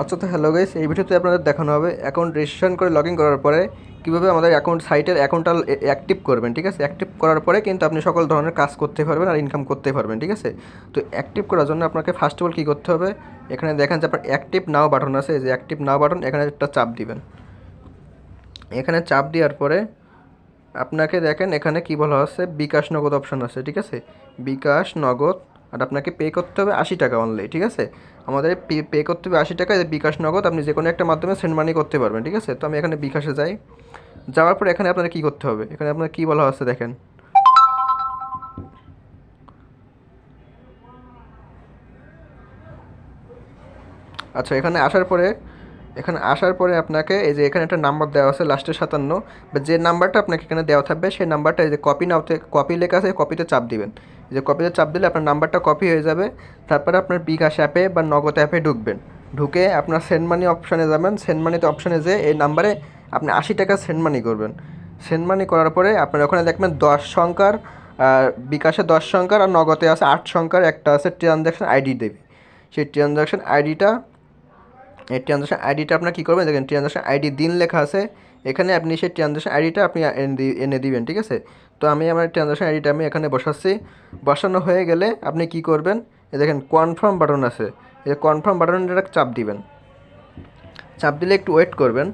আচ্ছা তো hello guys এই ভিডিওতে আপনাদের দেখানো হবে অ্যাকাউন্ট রেজিস্ট্রেশন করে লগ করার পরে কীভাবে আমাদের অ্যাকাউন্ট সাইটের অ্যাকাউন্টটা অ্যাক্টিভ করবেন, ঠিক আছে? অ্যাক্টিভ করার পরে কিন্তু আপনি সকল ধরনের কাজ করতে পারবেন আর ইনকাম করতে পারবেন, ঠিক আছে? তো অ্যাক্টিভ করার জন্য আপনাকে ফার্স্ট অফ অল কী করতে হবে? এখানে দেখেন যে আপনার অ্যাক্টিভ নাও বাটন আছে যে অ্যাক্টিভ নাও বাটন এখানে একটা চাপ দিবেন। এখানে চাপ দেওয়ার পরে আপনাকে দেখেন এখানে কি বলা হচ্ছে? বিকাশ নগদ অপশন আছে, ঠিক আছে? বিকাশ নগদ আর আপনাকে পে করতে হবে আশি টাকা অনলি ঠিক আছে? আমাদের পে করতে হবে আশি টাকা বিকাশ নগদ, আপনি যে কোনো একটা মাধ্যমে সেন্ড মানি করতে পারবেন, ঠিক আছে? তো আমি এখানে বিকাশে যাই। যাওয়ার পর এখানে আপনার কী করতে হবে? এখানে আপনার কী বলা হচ্ছে দেখেন। আচ্ছা এখানে আসার পরে, এখানে আসার পরে আপনাকে এই যে এখানে একটা নাম্বার দেওয়া আছে লাস্টে সাতান্ন। বা যে নাম্বারটা আপনাকে এখানে দেওয়া থাকবে, সেই নাম্বারটা এই যে কপি নাওতে কপি লেখা আছে কপিতে চাপ দিবেন। যে কপিতে চাপ দিলে আপনার নাম্বারটা কপি হয়ে যাবে, তারপরে আপনার বিকাশ অ্যাপে বা নগদ অ্যাপে ঢুকবেন। ঢুকে আপনার সেন্ড মানি অপশানে যাবেন সেন্ড মানিতে অপশানে যেয়ে এই নাম্বারে আপনি আশি টাকা সেন্ড মানি করবেন। সেন্ড মানি করার পরে আপনার ওখানে দেখবেন দশ সংখ্যার বিকাশে দশ সংখ্যার আর নগদে আছে আট সংখ্যার, একটা আছে ট্রানজ্যাকশন আইডি দেবে। সেই ট্রানজ্যাকশন আইডিটা এই ট্রানজ্যাকশন আইডিটা আপনার কী করবেন? দেখেন ট্রানজ্যাকশন আইডি দিন লেখা আছে। এখানে আপনি সেই ট্রানজ্যাকশন আইডিটা আপনি এনে দিবেন, ঠিক আছে? তো আমি আমার ট্রানজ্যাকশন আইডিটা আমি এখানে বসাচ্ছি। বসানো হয়ে গেলে আপনি কি করবেন? দেখেন কনফার্ম বাটন আছে। এই কনফার্ম বাটনটা চাপ দিবেন। চাপ দিলে একটু ওয়েট করবেন।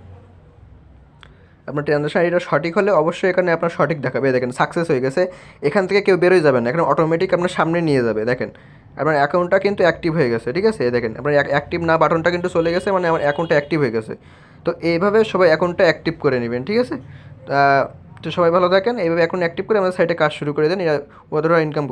আপনার ট্রানজ্যাকশন আইডিটা সঠিক হলে অবশ্যই এখানে আপনার সঠিক দেখাবে। দেখেন সাকসেস হয়ে গেছে। এখান থেকে কেউ বেরোয় যাবেন এখানে অটোমেটিক আপনার সামনে নিয়ে যাবে, দেখেন। আপনার অ্যাকাউন্টটা কিন্তু অ্যাক্টিভ হয়ে গেছে, ঠিক আছে? দেখেন আপনার অ্যাক্টিভ না বাটনটা কিন্তু চলে গেছে মানে আমার অ্যাকাউন্টটা অ্যাক্টিভ হয়ে গেছে। তো এইভাবে সবাই অ্যাকাউন্টটা অ্যাক্টিভ করে নেবেন, ঠিক আছে? তা তো সবাই ভালো থাকেন, এইভাবে অ্যাকাউন্ট অ্যাক্টিভ করে আমাদের সাইটে কাজ শুরু করে দেন, এরা ওদেরও ইনকাম